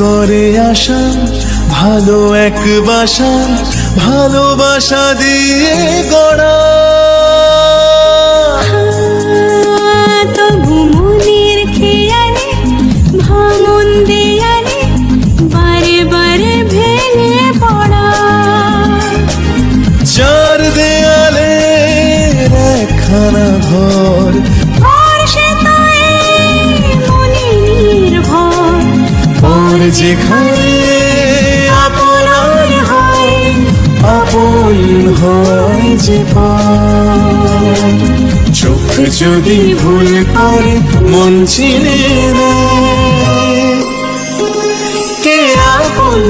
করে আশা ভালো এক বাসা ভালোবাসা দিয়ে গড়া। তবু মনের যেখানে আপনার হয় আপন হয় যে চোখ যদি ভুল করে মন চিনে কে আপন